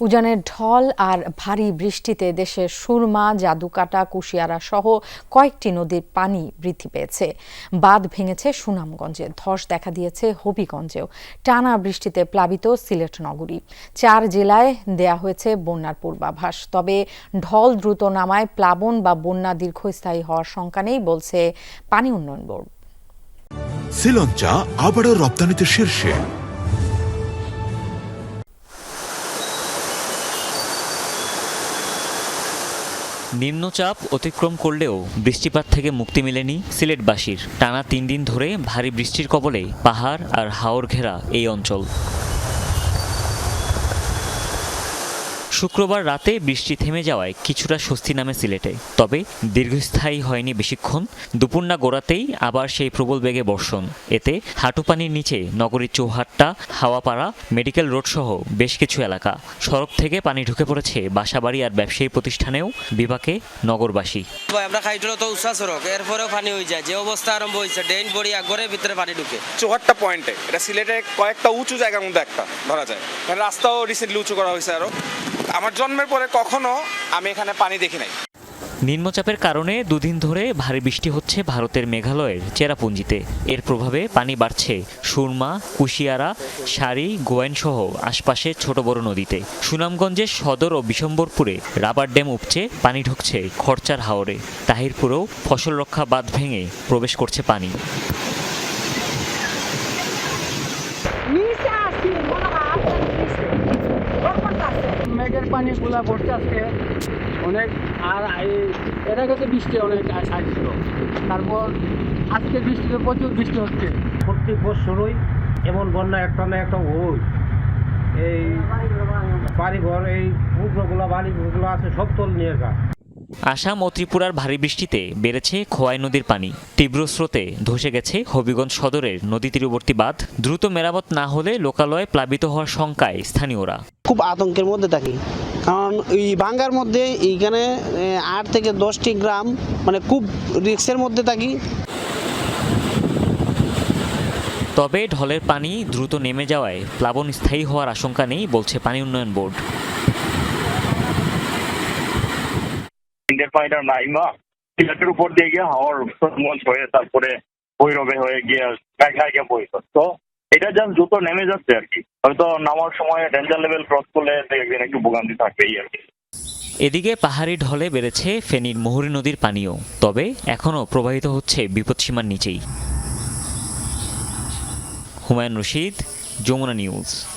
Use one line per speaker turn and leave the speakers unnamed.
উজানের ঢল আর ভারী বৃষ্টিতে দেশের সুরমা, জাদুকাটা, কুশিয়ারা সহ কয়েকটি নদীর পানি বৃদ্ধি পেয়েছে। বাঁধ ভেঙেছে সুনামগঞ্জে, ধস দেখা দিয়েছে হবিগঞ্জেও। টানা বৃষ্টিতে প্লাবিত সিলেট নগরী। চার জেলায় দেয়া হয়েছে বন্যার পূর্বাভাস। তবে ঢল দ্রুত নামায় প্লাবন বা বন্যা দীর্ঘস্থায়ী হওয়ার শঙ্কা নেই, বলছে পানি উন্নয়ন বোর্ড।
শ্রীলঞ্চা আবারও রপ্তানিতে শীর্ষে।
নিম্নচাপ অতিক্রম করলেও বৃষ্টিপাত থেকে মুক্তি মেলেনি সিলেটবাসীর। টানা তিন দিন ধরে ভারী বৃষ্টির কবলে পাহাড় আর হাওর ঘেরা এই অঞ্চল। শুক্রবার রাতে বৃষ্টি থেমে যাওয়ায় কিছুটা স্বস্তি নামে সিলেটে। তবে দীর্ঘস্থায়ী হয়নি বেশিক্ষণ। দুপুর না গোড়াতেই আবার সেই প্রবল বেগে বর্ষণ। এতে হাঁটু পানির নিচে নগরীর চৌহাট্টা হাওয়াপাড়া মেডিকেল রোড সহ বেশ কিছু এলাকা। সড়ক থেকে পানি ঢুকে পড়েছে বাসাবাড়ি আর ব্যবসায়ী প্রতিষ্ঠানেও বিভাগে নগরবাসী।
ভাই আমরা খাইছিল তো উষা সড়ক। এরপরেও পানি হয়ে যায়। যে অবস্থা আরম্ভ হয়েছে ড্রেন বড়ি একবারে ভিতরে পানি ঢুকে।
চৌহাট্টা পয়েন্টে। এটা সিলেটের কয়েকটা উঁচু জায়গার মধ্যে একটা ধরা যায়। রাস্তাও রিসেন্টলি উঁচু করা হয়েছে আরও। আমার জন্মের পরে কখনো আমি এখানে পানি দেখি নাই।
নিম্নচাপের কারণে দুদিন ধরে ভারী বৃষ্টি হচ্ছে ভারতের মেঘালয়ের চেরাপুঞ্জিতে। এর প্রভাবে পানি বাড়ছে সুরমা, কুশিয়ারা, সারি গোয়েন সহ আশপাশের ছোট বড় নদীতে। সুনামগঞ্জের সদর ও বিশম্বরপুরে রাবার ড্যাম উপচে পানি ঢুকছে খরচার হাওরে। তাহিরপুরেও ফসল রক্ষা বাঁধ ভেঙে প্রবেশ করছে পানি
নিচে আসি মনে হয় আপনার নিচে পানি গুলা পড়তে আজকে অনেক আর এই- এর আগে তো বৃষ্টি অনেক আসছিল। তারপর আজকে বৃষ্টিতে প্রচুর বৃষ্টি হচ্ছে।
প্রত্যেক বছরই এমন বন্যা একটা না একটা ওই। এই বাড়িঘর এই পুকুরগুলো বাড়িগুলো আছে সব তল নিয়ে যা।
আসাম ও ত্রিপুরার ভারী বৃষ্টিতে বেড়েছে খোয়াই নদীর পানি। তীব্র স্রোতে ধসে গেছে হবিগঞ্জ সদরের নদী তীরবর্তী বাঁধ। দ্রুত মেরামত না হলে লোকালয়ে প্লাবিত হওয়ার শঙ্কায় স্থানীয়রা।
খুব আতঙ্কের মধ্যে থাকি। কারণ এই ভাঙ্গার মধ্যে এইখানে আট থেকে দশটি গ্রাম মানে খুব রিক্সের মধ্যে থাকি।
তবে ঢলের পানি দ্রুত নেমে যাওয়ায় প্লাবন স্থায়ী হওয়ার আশঙ্কা নেই বলছে পানি উন্নয়ন বোর্ড।
পানিটা নাইমা সিলেটের উপর দিয়ে গিয়ে হাওয়ার মঞ্চ হয়ে তারপরে ভৈরবে হয়ে গিয়ে মেঘায় গিয়ে বইত তো এটা যেন দ্রুত নেমে যাচ্ছে আর কি। হয়তো নামার সময় ডেঞ্জার লেভেল ক্রস করলে একদিন একটু ভোগান্তি থাকবেই আর কি।
এদিকে পাহাড়ি ঢলে বেড়েছে ফেনীর মুহুরী নদীর পানীয় তবে এখনও প্রবাহিত হচ্ছে বিপদসীমার নিচেই। হুমায়ুন রশিদ, যমুনা নিউজ।